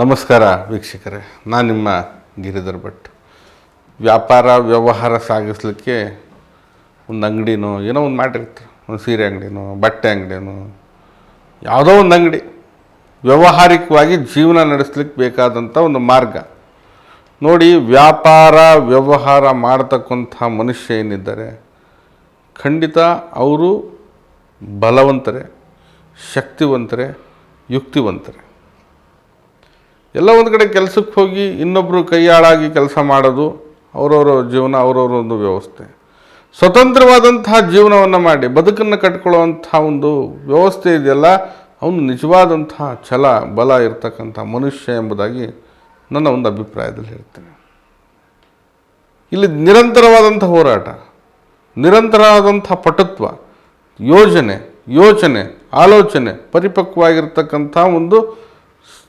ನಮಸ್ಕಾರ ವೀಕ್ಷಕರೇ, ನಾನು ನಿಮ್ಮ ಗಿರಿಧರ್ ಭಟ್. ವ್ಯಾಪಾರ, ವ್ಯವಹಾರ ಸಾಗಿಸ್ಲಿಕ್ಕೆ ಒಂದು ಅಂಗಡಿನೋ, ಏನೋ ಒಂದು ಮಾಡಿರ್ತೀವಿ ಒಂದು ಸೀರೆ ಅಂಗಡಿನೋ, ಬಟ್ಟೆ ಅಂಗಡಿನೋ, ಯಾವುದೋ ಒಂದು ಅಂಗಡಿ. ವ್ಯಾವಹಾರಿಕವಾಗಿ ಜೀವನ ನಡೆಸ್ಲಿಕ್ಕೆ ಬೇಕಾದಂಥ ಒಂದು ಮಾರ್ಗ. ನೋಡಿ, ವ್ಯಾಪಾರ, ವ್ಯವಹಾರ ಮಾಡ್ತಕ್ಕಂಥ ಮನುಷ್ಯ ಏನಿದ್ದಾರೆ, ಖಂಡಿತ ಅವರು ಬಲವಂತರೇ, ಶಕ್ತಿವಂತರೇ, ಯುಕ್ತಿವಂತರೇ. ಎಲ್ಲ ಒಂದು ಕಡೆ ಕೆಲಸಕ್ಕೆ ಹೋಗಿ ಇನ್ನೊಬ್ಬರು ಕೈಯಾಳಾಗಿ ಕೆಲಸ ಮಾಡೋದು ಅವರವರ ಜೀವನ, ಅವರವರ ಒಂದು ವ್ಯವಸ್ಥೆ. ಸ್ವತಂತ್ರವಾದಂತಹ ಜೀವನವನ್ನು ಮಾಡಿ, ಬದುಕನ್ನು ಕಟ್ಕೊಳ್ಳುವಂಥ ಒಂದು ವ್ಯವಸ್ಥೆ ಇದೆಯಲ್ಲ, ಅವನು ನಿಜವಾದಂತಹ ಛಲ, ಬಲ ಇರತಕ್ಕಂಥ ಮನುಷ್ಯ ಎಂಬುದಾಗಿ ನನ್ನ ಒಂದು ಅಭಿಪ್ರಾಯದಲ್ಲಿ ಹೇಳ್ತೇನೆ. ಇಲ್ಲಿ ನಿರಂತರವಾದಂಥ ಹೋರಾಟ, ನಿರಂತರವಾದಂಥ ಪಟುತ್ವ, ಯೋಜನೆ, ಯೋಚನೆ, ಆಲೋಚನೆ ಪರಿಪಕ್ವವಾಗಿರ್ತಕ್ಕಂಥ ಒಂದು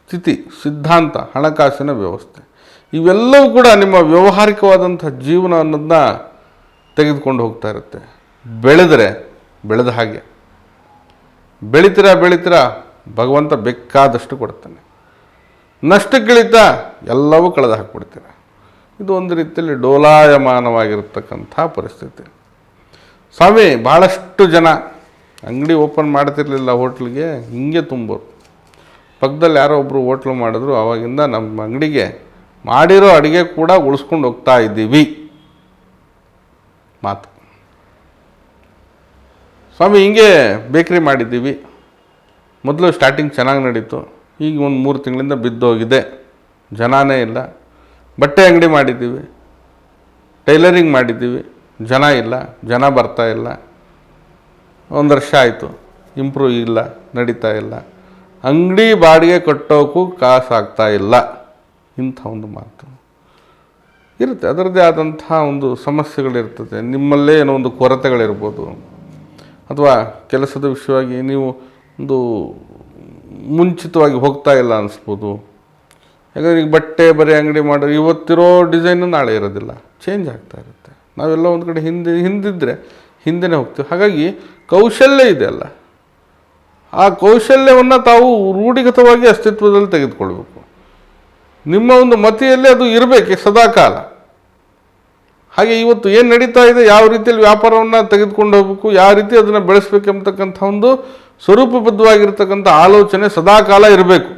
ಸ್ಥಿತಿ, ಸಿದ್ಧಾಂತ, ಹಣಕಾಸಿನ ವ್ಯವಸ್ಥೆ. ಇವೆಲ್ಲವೂ ಕೂಡ ನಿಮ್ಮ ವ್ಯಾವಹಾರಿಕವಾದಂಥ ಜೀವನ ಅನ್ನೋದನ್ನ ತೆಗೆದುಕೊಂಡು ಹೋಗ್ತಾ ಇರುತ್ತೆ. ಬೆಳೆದರೆ ಬೆಳೆದ ಹಾಗೆ. ಬೆಳಿತೀರ ಬೆಳಿತೀರ, ಭಗವಂತ ಬೇಕಾದಷ್ಟು ಕೊಡ್ತಾನೆ. ನಷ್ಟಕ್ಕಿಳಿತ ಎಲ್ಲವೂ ಕಳೆದು ಹಾಕ್ಬಿಡ್ತೀರ. ಇದು ಒಂದು ರೀತಿಯಲ್ಲಿ ಡೋಲಾಯಮಾನವಾಗಿರ್ತಕ್ಕಂಥ ಪರಿಸ್ಥಿತಿ. ಸ್ವಾಮಿ ಭಾಳಷ್ಟು ಜನ ಅಂಗಡಿ ಓಪನ್ ಮಾಡ್ತಿರ್ಲಿಲ್ಲ ಹೋಟ್ಲಿಗೆ, ಹಿಂಗೆ ತುಂಬೋರು. ಪಕ್ಕದಲ್ಲಿ ಯಾರೋ ಒಬ್ಬರು ಹೋಟ್ಲು ಮಾಡಿದ್ರು ಆವಾಗಿಂದ ನಮ್ಮ ಅಂಗಡಿಗೆ ಮಾಡಿರೋ ಅಡುಗೆ ಕೂಡ ಉಳಿಸ್ಕೊಂಡು ಹೋಗ್ತಾ ಇದ್ದೀವಿ. ಮಾತು. ಸ್ವಾಮಿ, ಹಿಂಗೆ ಬೇಕ್ರಿ ಮಾಡಿದ್ದೀವಿ. ಮೊದಲು ಸ್ಟಾರ್ಟಿಂಗ್ ಚೆನ್ನಾಗಿ ನಡೀತು. ಈಗ ಒಂದು ಮೂರು ತಿಂಗಳಿಂದ ಬಿದ್ದೋಗಿದೆ. ಜನಾನೇ ಇಲ್ಲ. ಬಟ್ಟೆ ಅಂಗಡಿ ಮಾಡಿದ್ದೀವಿ. ಟೈಲರಿಂಗ್ ಮಾಡಿದ್ದೀವಿ. ಜನ ಇಲ್ಲ. ಜನ ಬರ್ತಾ ಇಲ್ಲ. ಒಂದು ವರ್ಷ ಆಯಿತು. ಇಂಪ್ರೂವ್ ಇಲ್ಲ. ನಡೀತಾ ಇಲ್ಲ. ಅಂಗಡಿ ಬಾಡಿಗೆ ಕಟ್ಟೋಕ್ಕೂ ಕಾಸಾಗ್ತಾ ಇಲ್ಲ. ಇಂಥ ಒಂದು ಮಾತು. ಇರುತ್ತೆ, ಅದರದ್ದೇ ಆದಂಥ ಒಂದು ಸಮಸ್ಯೆಗಳಿರ್ತದೆ. ನಿಮ್ಮಲ್ಲೇ ಏನೋ ಒಂದು ಕೊರತೆಗಳಿರ್ಬೋದು. ಅಥವಾ ಕೆಲಸದ ವಿಷಯವಾಗಿ ನೀವು ಒಂದು ಮುಂಚಿತವಾಗಿ ಹೋಗ್ತಾ ಇಲ್ಲ ಅನ್ನಿಸ್ಬೋದು ಯಾಕಂದರೆ ಈಗ ಬಟ್ಟೆ ಬರೀ ಅಂಗಡಿ ಮಾಡೋ ಇವತ್ತಿರೋ ಡಿಸೈನು ನಾಳೆ ಇರೋದಿಲ್ಲ. ಚೇಂಜ್ ಆಗ್ತಾ ಇರುತ್ತೆ. ನಾವೆಲ್ಲ ಒಂದು ಕಡೆ ಹಿಂದೆ ಹಿಂದಿದ್ದರೆ ಹಿಂದೆನೇ ಹೋಗ್ತೀವಿ. ಹಾಗಾಗಿ ಕೌಶಲ್ಯ ಇದೆ ಅಲ್ಲ. ಆ ಕೌಶಲ್ಯವನ್ನು ತಾವು ರೂಢಿಗತವಾಗಿ ಅಸ್ತಿತ್ವದಲ್ಲಿ ತೆಗೆದುಕೊಳ್ಬೇಕು. ನಿಮ್ಮ ಒಂದು ಮತಿಯಲ್ಲಿ ಅದು ಇರಬೇಕು ಸದಾಕಾಲ. ಹಾಗೆ ಇವತ್ತು ಏನು ನಡೀತಾ ಇದೆ, ಯಾವ ರೀತಿಯಲ್ಲಿ ವ್ಯಾಪಾರವನ್ನು ತೆಗೆದುಕೊಂಡು ಹೋಗಬೇಕು, ಯಾವ ರೀತಿ ಅದನ್ನು ಬೆಳೆಸಬೇಕು ಎಂಬತಕ್ಕಂಥ ಒಂದು ಸ್ವರೂಪಬದ್ಧವಾಗಿರ್ತಕ್ಕಂಥ ಆಲೋಚನೆ ಸದಾಕಾಲ ಇರಬೇಕು.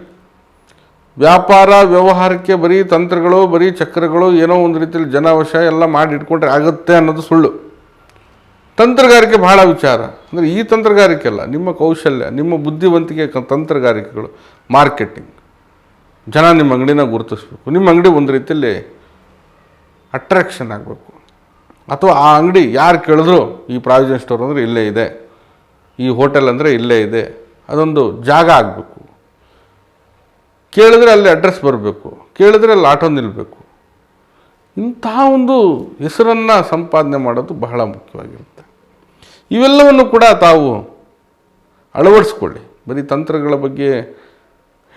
ವ್ಯಾಪಾರ, ವ್ಯವಹಾರಕ್ಕೆ ಬರೀ ತಂತ್ರಗಳು, ಬರೀ ಚಕ್ರಗಳು ಏನೋ ಒಂದು ರೀತಿಯಲ್ಲಿ ಜನವಶ ಎಲ್ಲ ಮಾಡಿ ಇಟ್ಕೊಂಡ್ರೆ ಆಗುತ್ತೆ ಅನ್ನೋದು ಸುಳ್ಳು. ತಂತ್ರಗಾರಿಕೆ ಬಹಳ ವಿಚಾರ. ಅಂದರೆ ಈ ತಂತ್ರಗಾರಿಕೆ ಅಲ್ಲ ನಿಮ್ಮ ಕೌಶಲ್ಯ, ನಿಮ್ಮ ಬುದ್ಧಿವಂತಿಕೆ ತಂತ್ರಗಾರಿಕೆಗಳು, ಮಾರ್ಕೆಟಿಂಗ್. ಜನ ನಿಮ್ಮ ಅಂಗಡಿನ ಗುರುತಿಸ್ಬೇಕು. ನಿಮ್ಮ ಅಂಗಡಿ ಒಂದು ರೀತಿಯಲ್ಲಿ ಅಟ್ರಾಕ್ಷನ್ ಆಗಬೇಕು. ಅಥವಾ ಆ ಅಂಗಡಿ ಯಾರು ಕೇಳಿದ್ರು ಈ ಪ್ರಾವಿಜನ್ ಸ್ಟೋರ್ ಅಂದರೆ ಇಲ್ಲೇ ಇದೆ, ಈ ಹೋಟೆಲ್ ಅಂದರೆ ಇಲ್ಲೇ ಇದೆ, ಅದೊಂದು ಜಾಗ ಆಗಬೇಕು. ಕೇಳಿದ್ರೆ ಅಲ್ಲಿ ಅಡ್ರೆಸ್ ಬರಬೇಕು, ಕೇಳಿದ್ರೆ ಅಲ್ಲಿ ಆಟೋ ನಿಲ್ಲಬೇಕು ಇಂತಹ ಒಂದು ಹೆಸರನ್ನು ಸಂಪಾದನೆ ಮಾಡೋದು ಬಹಳ ಮುಖ್ಯವಾಗಿರುತ್ತೆ. ಇವೆಲ್ಲವನ್ನು ಕೂಡ ತಾವು ಅಳವಡಿಸ್ಕೊಳ್ಳಿ. ಬರೀ ತಂತ್ರಗಳ ಬಗ್ಗೆ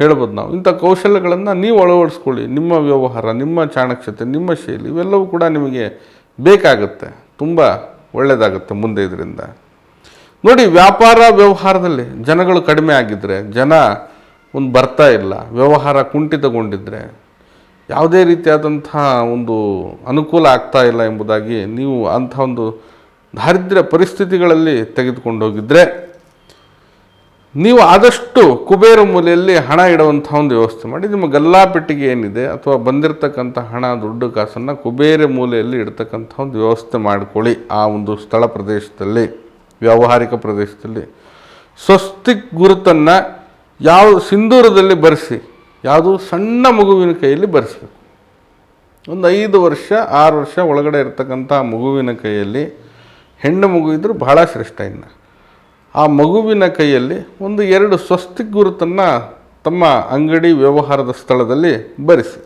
ಹೇಳ್ಬೋದು ನಾವು. ಇಂಥ ಕೌಶಲ್ಯಗಳನ್ನು ನೀವು ಅಳವಡಿಸ್ಕೊಳ್ಳಿ. ನಿಮ್ಮ ವ್ಯವಹಾರ, ನಿಮ್ಮ ಚಾಣಕ್ಷತೆ ನಿಮ್ಮ ಶೈಲಿ ಇವೆಲ್ಲವೂ ಕೂಡ ನಿಮಗೆ ಬೇಕಾಗುತ್ತೆ. ತುಂಬ ಒಳ್ಳೆಯದಾಗುತ್ತೆ ಮುಂದೆ ಇದರಿಂದ. ನೋಡಿ, ವ್ಯಾಪಾರ ವ್ಯವಹಾರದಲ್ಲಿ ಜನಗಳು ಕಡಿಮೆ ಆಗಿದ್ದರೆ ಜನ ಒಂದು ಬರ್ತಾ ಇಲ್ಲ, ವ್ಯವಹಾರ ಕುಂಠಿತಗೊಂಡಿದ್ದರೆ ಯಾವುದೇ ರೀತಿಯಾದಂಥ ಒಂದು ಅನುಕೂಲ ಆಗ್ತಾ ಇಲ್ಲ ಎಂಬುದಾಗಿ ನೀವು ಅಂಥ ಒಂದು ದಾರಿದ್ರ್ಯ ಪರಿಸ್ಥಿತಿಗಳಲ್ಲಿ ತೆಗೆದುಕೊಂಡು ಹೋಗಿದ್ರೆ ನೀವು ಆದಷ್ಟು ಕುಬೇರ ಮೂಲೆಯಲ್ಲಿ ಹಣ ಇಡುವಂಥ ಒಂದು ವ್ಯವಸ್ಥೆ ಮಾಡಿ, ನಿಮ್ಮ ಗಲ್ಲಾಪೆಟ್ಟಿಗೆ ಏನಿದೆ ಅಥವಾ ಬಂದಿರತಕ್ಕಂಥ ಹಣ, ದುಡ್ಡು, ಕಾಸನ್ನು ಕುಬೇರ ಮೂಲೆಯಲ್ಲಿ ಇಡ್ತಕ್ಕಂಥ ಒಂದು ವ್ಯವಸ್ಥೆ ಮಾಡಿಕೊಳ್ಳಿ. ಆ ಒಂದು ಸ್ಥಳ ಪ್ರದೇಶದಲ್ಲಿ, ವ್ಯಾವಹಾರಿಕ ಪ್ರದೇಶದಲ್ಲಿ ಸ್ವಸ್ತಿಕ್ ಗುರುತನ್ನು ಯಾವ ಸಿಂಧೂರದಲ್ಲಿ ಬರೆಸಿ, ಯಾವುದು ಸಣ್ಣ ಮಗುವಿನ ಕೈಯಲ್ಲಿ ಬರೆಸಬೇಕು. ಒಂದು ಐದು ವರ್ಷ, ಆರು ವರ್ಷ ಒಳಗಡೆ ಇರತಕ್ಕಂಥ ಮಗುವಿನ ಕೈಯಲ್ಲಿ ಹೆಣ್ಣು ಮಗು ಇದ್ದರೂ ಬಹಳ ಶ್ರೇಷ್ಠ ಇನ್ನು. ಆ ಮಗುವಿನ ಕೈಯಲ್ಲಿ ಒಂದು ಎರಡು ಸ್ವಸ್ತಿಕ್ ಗುರುತನ್ನು ತಮ್ಮ ಅಂಗಡಿ ವ್ಯವಹಾರದ ಸ್ಥಳದಲ್ಲಿ ಬರೆಸಿ.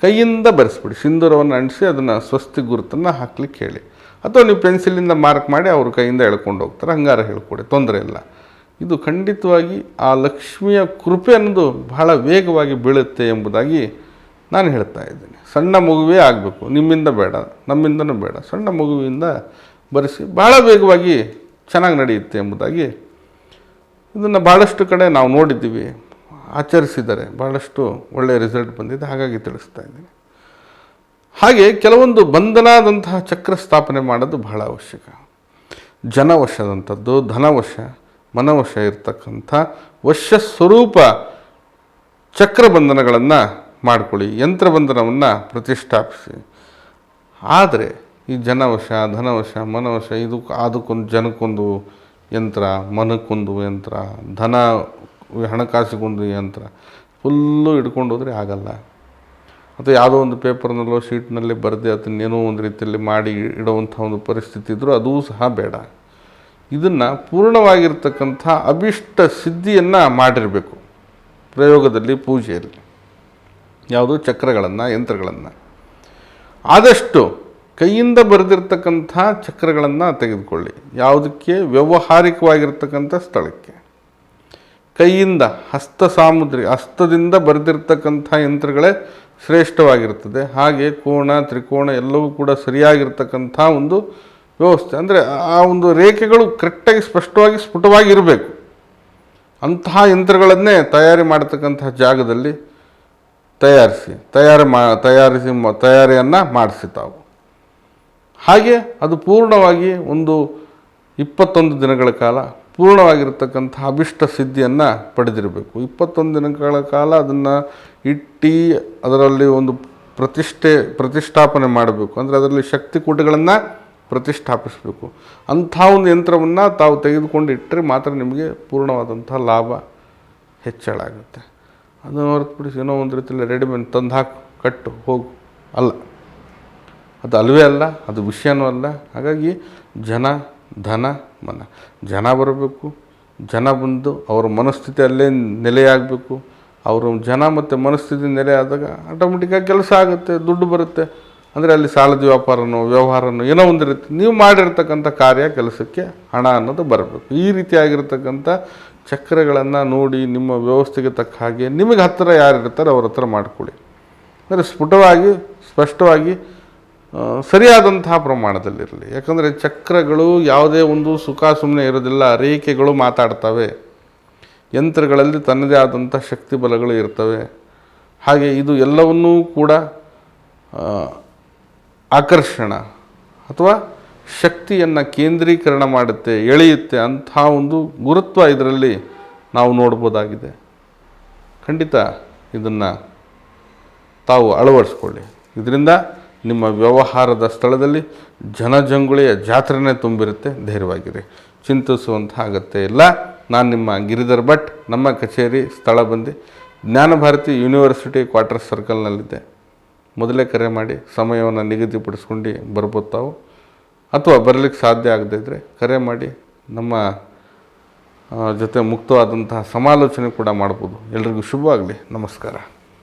ಕೈಯಿಂದ ಬರೆಸ್ಬಿಡಿ ಸಿಂಧೂರವನ್ನು ಅಂಟಿಸಿ ಅದನ್ನು ಸ್ವಸ್ತಿ ಗುರುತನ್ನು ಹಾಕ್ಲಿಕ್ಕೆ ಹೇಳಿ. ಅಥವಾ ನೀವು ಪೆನ್ಸಿಲಿಂದ ಮಾರ್ಕ್ ಮಾಡಿ ಅವ್ರ ಕೈಯಿಂದ ಎಳ್ಕೊಂಡು ಹೋಗ್ತಾರೆ, ಹಂಗಾರ ಹೇಳ್ಕೊಡಿ, ತೊಂದರೆ ಇಲ್ಲ. ಇದು ಖಂಡಿತವಾಗಿ ಆ ಲಕ್ಷ್ಮಿಯ ಕೃಪೆ ಅನ್ನೋದು ಬಹಳ ವೇಗವಾಗಿ ಬೀಳುತ್ತೆ ಎಂಬುದಾಗಿ ನಾನು ಹೇಳ್ತಾ ಇದ್ದೀನಿ. ಸಣ್ಣ ಮಗುವೇ ಆಗಬೇಕು. ನಿಮ್ಮಿಂದ ಬೇಡ. ನಮ್ಮಿಂದನೂ ಬೇಡ. ಸಣ್ಣ ಮಗುವಿಂದ ಬರೆಸಿ ಭಾಳ ವೇಗವಾಗಿ ಚೆನ್ನಾಗಿ ನಡೆಯುತ್ತೆ ಎಂಬುದಾಗಿ ಇದನ್ನು ಭಾಳಷ್ಟು ಕಡೆ ನಾವು ನೋಡಿದ್ದೀವಿ. ಆಚರಿಸಿದ್ದಾರೆ ಭಾಳಷ್ಟು ಒಳ್ಳೆಯ ರಿಸಲ್ಟ್ ಬಂದಿದೆ. ಹಾಗಾಗಿ ತಿಳಿಸ್ತಾ ಇದ್ದೀನಿ. ಹಾಗೆ ಕೆಲವೊಂದು ಬಂಧನಾದಂತಹ ಚಕ್ರ ಸ್ಥಾಪನೆ ಮಾಡೋದು ಬಹಳ ಅವಶ್ಯಕ. ಜನವಶದಂಥದ್ದು, ಧನವಶ, ಮನವಶ ಇರ್ತಕ್ಕಂಥ ವಶ ಸ್ವರೂಪ ಚಕ್ರಬಂಧನಗಳನ್ನು ಮಾಡ್ಕೊಳ್ಳಿ. ಯಂತ್ರಬಂಧನವನ್ನು ಪ್ರತಿಷ್ಠಾಪಿಸಿ. ಆದರೆ ಈ ಜನವಶ, ಧನವಶ, ಮನವಶ, ಇದು ಅದಕ್ಕೊಂದು ಜನಕ್ಕೊಂದು ಯಂತ್ರ, ಮನಕ್ಕೊಂದು ಯಂತ್ರ, ಧನ, ಹಣಕಾಸಿಗೊಂದು ಯಂತ್ರ, ಫುಲ್ಲು ಹಿಡ್ಕೊಂಡು ಹೋದರೆ ಆಗಲ್ಲ. ಅಥವಾ ಯಾವುದೋ ಒಂದು ಪೇಪರ್ನಲ್ಲೋ, ಶೀಟ್ನಲ್ಲಿ ಬರೆದು ಅದನ್ನೇನೋ ಒಂದು ರೀತಿಯಲ್ಲಿ ಮಾಡಿ ಇಡುವಂಥ ಒಂದು ಪರಿಸ್ಥಿತಿ ಇದ್ದರೂ ಅದೂ ಸಹ ಬೇಡ. ಇದನ್ನು ಪೂರ್ಣವಾಗಿರ್ತಕ್ಕಂಥ ಅಭಿಷ್ಟ ಸಿದ್ಧಿಯನ್ನು ಮಾಡಿರಬೇಕು. ಪ್ರಯೋಗದಲ್ಲಿ, ಪೂಜೆಯಲ್ಲಿ. ಯಾವುದು? ಚಕ್ರಗಳನ್ನು, ಯಂತ್ರಗಳನ್ನು. ಆದಷ್ಟು ಕೈಯಿಂದ ಬರೆದಿರ್ತಕ್ಕಂಥ ಚಕ್ರಗಳನ್ನು ತೆಗೆದುಕೊಳ್ಳಿ. ಯಾವುದಕ್ಕೆ? ವ್ಯವಹಾರಿಕವಾಗಿರ್ತಕ್ಕಂಥ ಸ್ಥಳಕ್ಕೆ. ಕೈಯಿಂದ ಹಸ್ತ ಸಾಮುದ್ರಿ, ಹಸ್ತದಿಂದ ಬರೆದಿರ್ತಕ್ಕಂಥ ಯಂತ್ರಗಳೇ ಶ್ರೇಷ್ಠವಾಗಿರ್ತದೆ. ಹಾಗೆ ಕೋಣ, ತ್ರಿಕೋಣ ಎಲ್ಲವೂ ಕೂಡ ಸರಿಯಾಗಿರ್ತಕ್ಕಂಥ ಒಂದು ವ್ಯವಸ್ಥೆ. ಅಂದರೆ ಆ ಒಂದು ರೇಖೆಗಳು ಕರೆಕ್ಟಾಗಿ ಸ್ಪಷ್ಟವಾಗಿ ಸ್ಫುಟವಾಗಿರಬೇಕು. ಅಂತಹ ಯಂತ್ರಗಳನ್ನೇ ತಯಾರಿ ಮಾಡತಕ್ಕಂತಹ ಜಾಗದಲ್ಲಿ ತಯಾರಿಸಿ, ತಯಾರಿ ಮಾ, ತಯಾರಿಸಿ ತಯಾರಿಯನ್ನು ಮಾಡಿಸಿ ತಾವು ಹಾಗೆ ಅದು ಪೂರ್ಣವಾಗಿ ಒಂದು ಇಪ್ಪತ್ತೊಂದು ದಿನಗಳ ಕಾಲ ಪೂರ್ಣವಾಗಿರ್ತಕ್ಕಂಥ ಅಭಿಷ್ಟ ಸಿದ್ಧಿಯನ್ನು ಪಡೆದಿರಬೇಕು. ಇಪ್ಪತ್ತೊಂದು ದಿನಗಳ ಕಾಲ ಅದನ್ನು ಇಟ್ಟು ಅದರಲ್ಲಿ ಒಂದು ಪ್ರತಿಷ್ಠೆ, ಪ್ರತಿಷ್ಠಾಪನೆ ಮಾಡಬೇಕು. ಅಂದರೆ ಅದರಲ್ಲಿ ಶಕ್ತಿ ಕೂಟಗಳನ್ನು ಪ್ರತಿಷ್ಠಾಪಿಸಬೇಕು. ಅಂಥ ಒಂದು ಯಂತ್ರವನ್ನು ತಾವು ತೆಗೆದುಕೊಂಡು ಇಟ್ಟರೆ ಮಾತ್ರ ನಿಮಗೆ ಪೂರ್ಣವಾದಂಥ ಲಾಭ ಹೆಚ್ಚಳ ಆಗುತ್ತೆ. ಅದನ್ನು ಹೊರತುಪಡಿಸಿ ಏನೋ ಒಂದು ರೀತಿಯಲ್ಲಿ ರೆಡಿಮೇಡ್ ತಂದು ಹಾಕು, ಕಟ್ಟು, ಹೋಗು, ಅಲ್ಲ. ಅದು ಅಲ್ಲವೇ ಅಲ್ಲ, ಅದು ವಿಷಯನೂ ಅಲ್ಲ. ಹಾಗಾಗಿ ಜನ, ಧನ, ಮನ. ಜನ ಬರಬೇಕು, ಜನ ಬಂದು ಅವರ ಮನಸ್ಥಿತಿ ಅಲ್ಲೇ ನೆಲೆಯಾಗಬೇಕು ಅವರ ಜನ ಮತ್ತು ಮನಸ್ಥಿತಿ ನೆಲೆ ಆದಾಗ ಆಟೋಮೆಟಿಕ್ಕಾಗಿ ಕೆಲಸ ಆಗುತ್ತೆ, ದುಡ್ಡು ಬರುತ್ತೆ. ಅಂದರೆ ಅಲ್ಲಿ ಸಾಲದ ವ್ಯಾಪಾರನೋ, ವ್ಯವಹಾರನೋ ಏನೋ ಒಂದು ರೀತಿ, ನೀವು ಮಾಡಿರ್ತಕ್ಕಂಥ ಕಾರ್ಯ, ಕೆಲಸಕ್ಕೆ ಹಣ ಅನ್ನೋದು ಬರಬೇಕು. ಈ ರೀತಿಯಾಗಿರ್ತಕ್ಕಂಥ ಚಕ್ರಗಳನ್ನು ನೋಡಿ ನಿಮ್ಮ ವ್ಯವಸ್ಥೆಗೆ ತಕ್ಕ ಹಾಗೆ ನಿಮಗೆ ಹತ್ತಿರ ಯಾರು ಇರ್ತಾರೆ ಅವ್ರ ಹತ್ರ ಮಾಡಿಕೊಳ್ಳಿ. ಅಂದರೆ ಸ್ಫುಟವಾಗಿ, ಸ್ಪಷ್ಟವಾಗಿ ಸರಿಯಾದಂತಹ ಪ್ರಮಾಣದಲ್ಲಿರಲಿ. ಯಾಕಂದರೆ ಚಕ್ರಗಳು ಯಾವುದೇ ಒಂದು ಸುಖ ಸುಮ್ಮನೆ ಇರೋದಿಲ್ಲ, ರೇಖೆಗಳು ಮಾತಾಡ್ತವೆ. ಯಂತ್ರಗಳಲ್ಲಿ ತನ್ನದೇ ಆದಂಥ ಶಕ್ತಿ ಬಲಗಳು ಇರ್ತವೆ. ಹಾಗೆ ಇದು ಎಲ್ಲವನ್ನೂ ಕೂಡ ಆಕರ್ಷಣ ಅಥವಾ ಶಕ್ತಿಯನ್ನು ಕೇಂದ್ರೀಕರಣ ಮಾಡುತ್ತೆ, ಎಳೆಯುತ್ತೆ ಅಂಥ ಒಂದು ಗುರುತ್ವ ಇದರಲ್ಲಿ ನಾವು ನೋಡ್ಬೋದಾಗಿದೆ. ಖಂಡಿತ ಇದನ್ನು ತಾವು ಅಳವಡಿಸ್ಕೊಳ್ಳಿ. ಇದರಿಂದ ನಿಮ್ಮ ವ್ಯವಹಾರದ ಸ್ಥಳದಲ್ಲಿ ಜನಜಂಗುಳಿಯ ಜಾತ್ರೆನೇ ತುಂಬಿರುತ್ತೆ, ಧೈರ್ಯವಾಗಿರಿ. ಚಿಂತಿಸುವಂಥ ಅಗತ್ಯ ಇಲ್ಲ. ನಾನು ನಿಮ್ಮ ಗಿರಿಧರ್ ಭಟ್, ನಮ್ಮ ಕಚೇರಿ ಸ್ಥಳ ಬಂದು ಜ್ಞಾನಭಾರತಿ ಯೂನಿವರ್ಸಿಟಿ ಕ್ವಾರ್ಟರ್ ಸರ್ಕಲ್ನಲ್ಲಿದ್ದೆ. ಮೊದಲೇ ಕರೆ ಮಾಡಿ ಸಮಯವನ್ನು ನಿಗದಿಪಡಿಸ್ಕೊಂಡು ಬರ್ಬೋದು ತಾವು. ಅಥವಾ ಬರಲಿಕ್ಕೆ ಸಾಧ್ಯ ಆಗದೇ ಇದ್ದರೆ ಕರೆ ಮಾಡಿ ನಮ್ಮ ಜೊತೆ ಮುಕ್ತವಾದಂತಹ ಸಮಾಲೋಚನೆ ಕೂಡ ಮಾಡ್ಬೋದು. ಎಲ್ರಿಗೂ ಶುಭವಾಗಲಿ ನಮಸ್ಕಾರ.